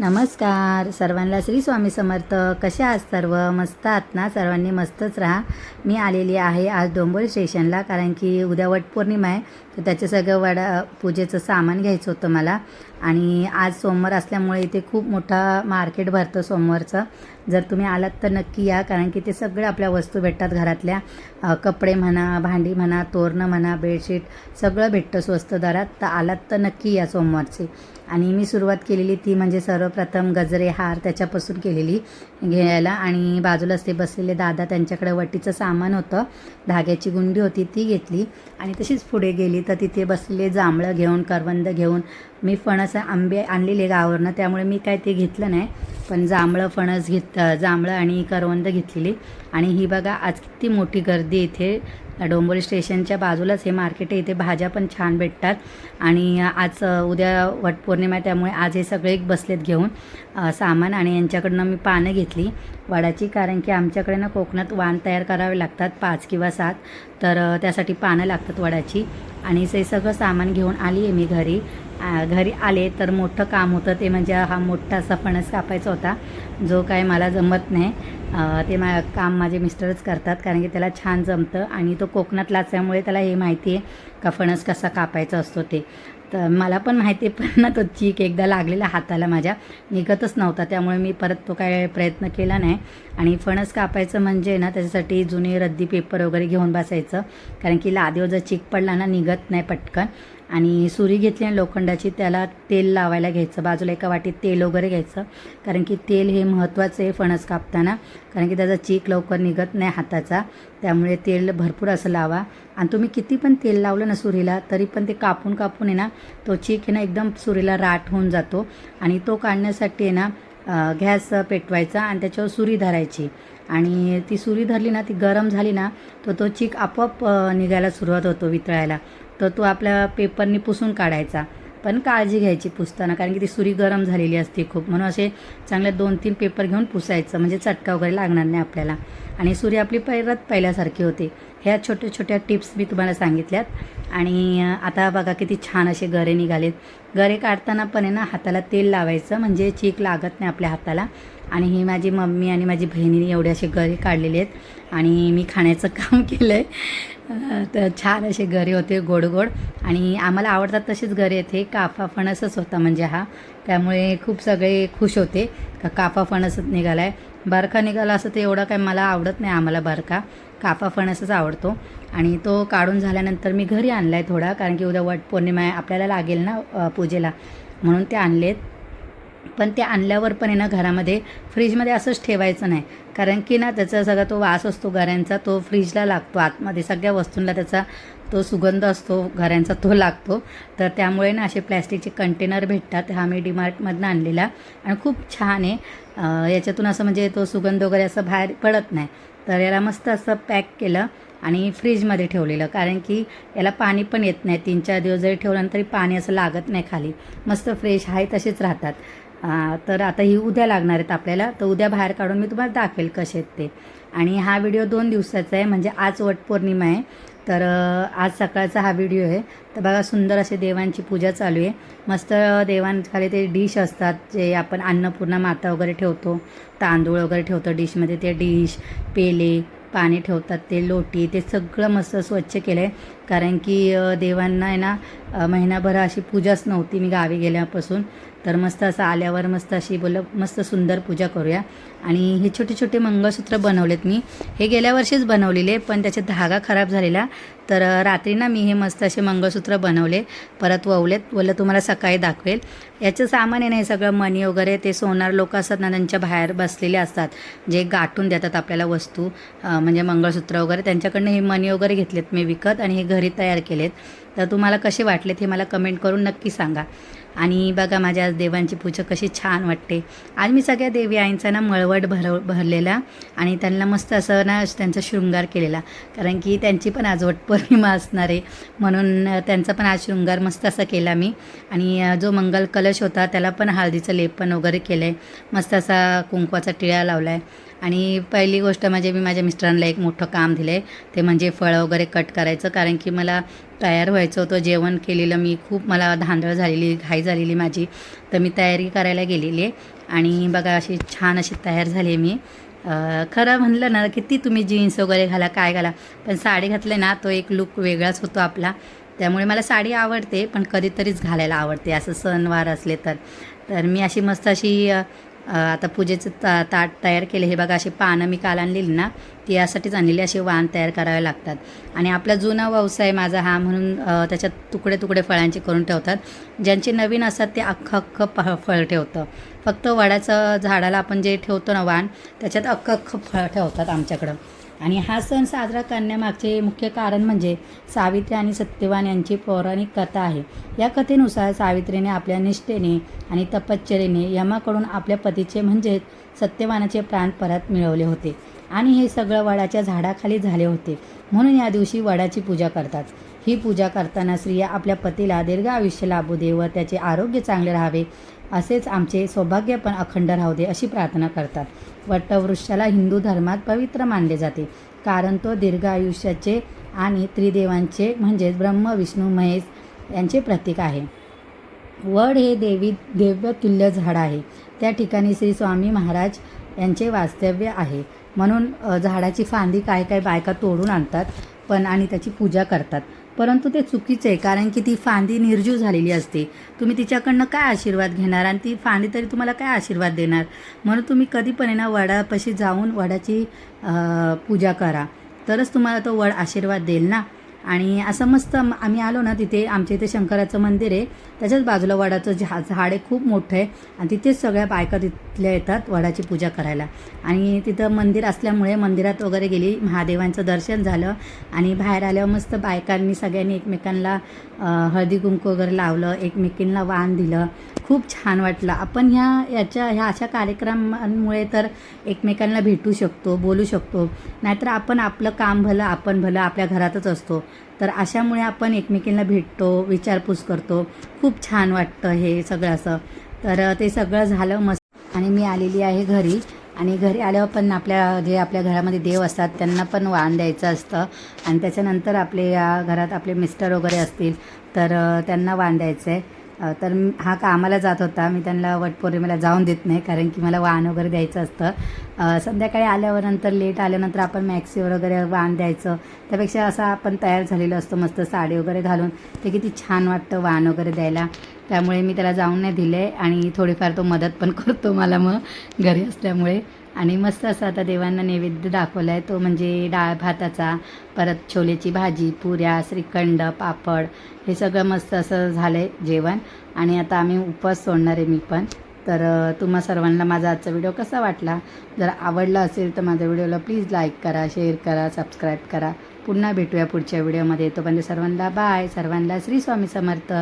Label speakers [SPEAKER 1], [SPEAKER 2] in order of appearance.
[SPEAKER 1] नमस्कार. सर्वांना श्री स्वामी समर्थ. कसे आहात सर्व? मस्त आहात ना? सर्वांनी मस्तच राहा. मी आलेली आहे आज डोंबोली स्टेशनला कारण की उद्या वटपौर्णिमा आहे. तर त्याचं सगळं वडा पूजेचं सामान घ्यायचं होतं मला. आणि आज सोमवार असल्यामुळे इथे खूप मोठा मार्केट भरतं सोमवारचं. जर तुम्ही आलात तर नक्की या कारण की ते सगळ्या आपल्या वस्तू भेटतात घरातल्या. कपडे म्हणा भांडी म्हणा तोरणं म्हणा बेडशीट सगळं भेटतं स्वस्त दरात. तर आलात तर नक्की या सोमवारची. आणि मी सुरुवात केलेली ती म्हणजे सर्वप्रथम गजरे हार त्याच्यापासून केलेली घ्यायला. आणि बाजूलाच ते बसलेले दादा त्यांच्याकडे वटीचं सामान होतं. धाग्याची गुंडी होती ती घेतली. आणि तशीच पुढे गेली. तर तिथे बसलेले जांभळं घेऊन करवंद घेऊन मी फणस आंबे आणलेले गावावरनं. त्यामुळे मी काय ते घेतलं नाही. पण जांभळं फणस घेत जांभळं आणि करवंद घेतलेली. आणि ही बघा आज किती मोठी गर्दी इथे. डोंबोली स्टेशनच्या बाजूलाच हे मार्केट आहे. इथे भाज्या पण छान भेटतात. आणि आज उद्या वटपौर्णिमा त्यामुळे आज हे सगळे बसलेत घेऊन सामान. आणि यांच्याकडनं मी पानं घेतली. वडाची कारण की आमच्याकडे ना कोकणात वाण तयार करावे लागतात पाच किंवा सात. तर त्यासाठी पानं लागतात वडाची. आणि ते सगळं सामान घेऊन आली आहे मी घरी. घरी आले तर मोठं काम होतं. ते म्हणजे हा मोठा असा फणस कापायचा होता जो काय मला जमत नाही. ते मा काम माझे मिस्टरच करतात कारण की त्याला छान जमतं आणि तो कोकणातला असल्यामुळे त्याला हे माहिती आहे का फणस कसा कापायचा असतो ते. तर मला पण माहिती आहे पण ना तो चीक एकदा लागलेला हाताला माझ्या. निघतच नव्हता त्यामुळे मी परत तो काय प्रयत्न केला नाही. आणि फणस कापायचं म्हणजे ना त्याच्यासाठी जुने रद्दी पेपर वगैरे घेऊन बसायचं. कारण की लादीवर जर चीक पडला ना निघत नाही पटकन. आणि सुरी घेतली आणि लोखंडाची त्याला तेल लावायला घ्यायचं. बाजूला एका वाटीत तेल वगैरे घ्यायचं. कारण की तेल हे महत्त्वाचं आहे फणस कापताना. कारण की त्याचा चीक लवकर निघत नाही हाताचा. त्यामुळे तेल भरपूर असं लावा. आणि तुम्ही किती पण तेल लावलं ना सुरीला तरी पण ते कापून कापून आहे ना तो चीक आहे ना एकदम सुरीला राठ होऊन जातो. आणि तो काढण्यासाठी आहे ना गॅस पेटवायचा आणि त्याच्यावर सुरी धरायची. आणि ती सुरी धरली ना ती गरम झाली ना तर तो चीक आपोआप निघायला सुरुवात होतो वितळायला. तर तो आपल्या पेपरनी पुसून काढायचा. पण काळजी घ्यायची पुसताना कारण की ती सुरी गरम झालेली असते खूप. म्हणून असे चांगले दोन तीन पेपर घेऊन पुसायचं म्हणजे चटका वगैरे लागणार नाही आपल्याला. आणि सुरी आपली परत पहिल्यासारखी होते. ह्या छोट्या छोट्या टिप्स मी तुम्हाला सांगितल्यात. आणि आता बघा किती छान असे गरे निघालेत. गरे काढताना पण आहे ना हाताला तेल लावायचं म्हणजे चीक लागत नाही आपल्या हाताला. आणि ही माझी मम्मी आणि माझी बहिणीने एवढे असे गरे काढलेले आहेत. आणि मी खाण्याचं काम केलं आहे तर छान असे गरे होते गोड गोड आणि आम्हाला आवडतात तसेच गरे येते. काफा फणसच होता म्हणजे हा. त्यामुळे खूप सगळे खुश होते. का काफा फणसच निघाला आहे बरका निघाला असं ते एवढं काय मला आवडत नाही आम्हाला बरका. काफा फणसच आवडतो. आणि तो काढून झाल्यानंतर मी घरी आणला आहे थोडा. कारण की उद्या वट पौर्णिमा आहे. आपल्याला लागेल ना पूजेला. म्हणून ते आणलेत. पण ते आणल्यावर पण आहे ना घरामध्ये फ्रीजमध्ये असंच ठेवायचं नाही. कारण की ना त्याचा सगळा तो वास असतो घऱ्यांचा तो फ्रीजला लागतो आतमध्ये. सगळ्या वस्तूंना त्याचा तो सुगंध असतो घऱ्यांचा तो लागतो. तर त्यामुळे ना असे प्लॅस्टिकचे कंटेनर भेटतात. हा मी डीमार्टमधनं आणलेला आणि खूप छान आहे. याच्यातून असं म्हणजे तो सुगंध वगैरे असं बाहेर पडत नाही. तर याला मस्त असं पॅक केलं आणि फ्रीजमध्ये ठेवलेलं. कारण की याला पाणी पण येत नाही. तीन चार दिवस जरी ठेवलं तरी पाणी असं लागत नाही खाली. मस्त फ्रेश आहे तसेच राहतात. तर आता ही उद्या लागणार आहेत आपल्याला. तर उद्या बाहेर काढून मी तुम्हाला दाखवेल कसे आहेत ते. आणि हा व्हिडिओ दोन दिवसाचा आहे म्हणजे आज वटपौर्णिमा आहे. तर आज सकाळचा हा व्हिडिओ आहे. तर बघा सुंदर असे देवांची पूजा चालू आहे. मस्त देवांखाली ते डिश असतात जे आपण अन्नपूर्णा माता वगैरे ठेवतो. तांदूळ वगैरे ठेवतो डिशमध्ये ते डिश पेले पाणी ठेवतात ते लोटी ते सगळं मस्त स्वच्छ केलं आहे कारण की देवांना आहे ना महिनाभर अशी पूजाच नव्हती. मी गावी गेल्यापासून तर मस्त असं आल्यावर मस्त अशी बोल मस्त सुंदर पूजा करूया. आणि हे छोटे छोटे मंगळसूत्र बनवलेत मी. हे गेल्या वर्षीच बनवलेले पण त्याचे धागा खराब झालेला तर रात्री ना मी हे मस्त असे मंगळसूत्र बनवले. परत ववलेत. बोललं तुम्हाला सकाळी दाखवेल. याचं सामान आहे ना हे सगळं मणी वगैरे ते सोनार लोक असतात ना त्यांच्या बाहेर बसलेले असतात. जे गाठून देतात आपल्याला वस्तू म्हणजे मंगळसूत्र वगैरे. त्यांच्याकडनं हे मणी वगैरे घेतलेत मी विकत आणि हे घरी तयार केलेत. तर तुम्हाला कसे वाटलेत हे मला कमेंट करून नक्की सांगा. आणि बघा माझ्या आज देवांची पूजा कशी छान वाटते. आज मी सगळ्या देवी आईंचा ना मळवट भरव भरलेला आणि त्यांना मस्त असं ना त्यांचा शृंगार केलेला. कारण की त्यांची पण आज वटपौर्णिमा असणार आहे. म्हणून त्यांचा पण आज शृंगार मस्त असा केला मी. आणि जो मंगल कलश होता त्याला पण हळदीचं लेपन वगैरे केलं आहे मस्त असा कुंकवाचा टिळा लावला आहे आणि पहिली गोष्ट म्हणजे मी माझ्या मिस्टरांना एक मोठं काम दिलं आहे ते म्हणजे फळं वगैरे कट करायचं. कारण की मला तयार व्हायचं होतं. जेवण केलेलं मी खूप मला धांदळ झालेली घाई झालेली माझी. तर मी तयारी करायला गेलेली आहे. आणि बघा अशी छान अशी तयार झाली आहे मी. खरं म्हणलं ना किती तुम्ही जीन्स वगैरे घाला काय घाला. पण साडी घातले ना तो एक लुक वेगळाच होतो आपला. त्यामुळे मला साडी आवडते पण कधीतरीच घालायला आवडते. असं सणवार असले तर. तर मी अशी मस्त अशी आता पूजेचं ता ताट तयार केले. हे बघा अशी पानं मी काल आणलेली ना ती यासाठीच आणलेली असे वाण तयार करावे लागतात. आणि आपला जुना व्यवसाय माझा हा म्हणून त्याच्यात तुकडे तुकडे फळांचे करून ठेवतात. ज्यांचे नवीन असतात ते अख्खं अख्खं प फळ ठेवतं. फक्त वडाचं झाडाला आपण जे ठेवतो ना वाण त्याच्यात अख्खं अख्खं फळ ठेवतात आमच्याकडं. आणि हा सण साजरा करण्यामागचे मुख्य कारण म्हणजे सावित्री आणि सत्यवान यांची पौराणिक कथा आहे. या कथेनुसार सावित्रीने आपल्या निष्ठेने आणि तपश्चरेने यमाकडून आपल्या पतीचे म्हणजेच सत्यवानाचे प्राण परत मिळवले होते. आणि हे सगळं वडाच्या झाडाखाली झाले होते. म्हणून या दिवशी वडाची पूजा करतात. ही पूजा करताना स्त्रिया आपल्या पतीला दीर्घ आयुष्य लाभू दे व त्याचे आरोग्य चांगले राहावे असेच आमचे सौभाग्य पण अखंड राहू दे अशी प्रार्थना करतात. वटवृक्षाला हिंदू धर्मात पवित्र मानले जाते कारण तो दीर्घ आयुष्याचे आणि त्रिदेवांचे म्हणजेच ब्रह्म विष्णू महेश यांचे प्रतीक आहे. वड हे देवी देव्यतुल्य झाड आहे. त्या ठिकाणी श्री स्वामी महाराज यांचे वास्तव्य आहे. म्हणून झाडाची फांदी काय काय बायका तोडून आणतात पण आणि त्याची पूजा करतात. परंतु ते चुकीचं आहे कारण की ती फांदी निर्जीव झालेली असते. तुम्ही तिच्याकडनं काय आशीर्वाद घेणार आणि ती फांदी तरी तुम्हाला काय आशीर्वाद देणार? म्हणून तुम्ही कधी पण आहे ना वडापाशी जाऊन वडाची पूजा करा. तरच तुम्हाला तो वड आशीर्वाद देईल ना? आणि असं मस्त आम्ही आलो ना तिथे आमच्या इथे शंकराचं मंदिर आहे. त्याच्याच बाजूला वडाचं झा झाड आहे खूप मोठं आहे. आणि तिथेच सगळ्या बायका तिथल्या येतात वडाची पूजा करायला. आणि तिथं मंदिर असल्यामुळे मंदिरात वगैरे गेली महादेवांचं दर्शन झालं. आणि बाहेर आल्यावर मस्त बायकांनी सगळ्यांनी एकमेकांना हळदी कुंकू वगैरे लावलं एकमेकींना वाण दिलं. खूप छान वाटलं. आपण ह्या याच्या ह्या अशा कार्यक्रमांमुळे तर एकमेकांना भेटू शकतो बोलू शकतो. नाहीतर आपण आपलं काम भलं आपण भलं आपल्या घरातच असतो. तर अशामुळे आपण एकमेकींना भेटतो विचारपूस करतो. खूप छान वाटतं हे सगळं असं. तर ते सगळं झालं मस्त. आणि मी आलेली आहे घरी. आणि घरी आल्यावर पण आपल्या जे आपल्या घरामध्ये देव असतात त्यांना पण वाण द्यायचं असतं. आणि त्याच्यानंतर आपले या घरात आपले मिस्टर वगैरे असतील तर त्यांना वाण द्यायचं आहे तर हा कामाला जात होता. मी त्यांना वटपौर्णिमेला जाऊन देत नाही कारण की मला वाण वगैरे द्यायचं असतं. संध्याकाळी आल्यावर नंतर लेट आल्यानंतर आपण मॅक्सीवर वगैरे वाण द्यायचं. त्यापेक्षा असं आपण तयार झालेलं असतं मस्त साडी वगैरे घालून. ते किती छान वाटतं वाण वगैरे द्यायला. त्यामुळे मी त्याला जाऊन नाही दिले आणि थोडीफार तो मदत पण करतो मला मग घरी असल्यामुळे. आणि मस्त असं आता देवांना नैवेद्य दाखवला आहे तो म्हणजे डाळ भाताचा परत छोलेची भाजी पुऱ्या श्रीखंड पापड हे सगळं मस्त असं झालं आहे जेवण. आणि आता आम्ही उपवास सोडणार आहे मी पण. तर तुम्हा सर्वांना माझा आजचा व्हिडिओ कसा वाटला? जर आवडला असेल तर माझ्या व्हिडिओला प्लीज लाईक करा शेअर करा सबस्क्राईब करा. पुन्हा भेटूया पुढच्या व्हिडिओमध्ये. तोपर्यंत सर्वांना बाय. सर्वांना श्री स्वामी समर्थ.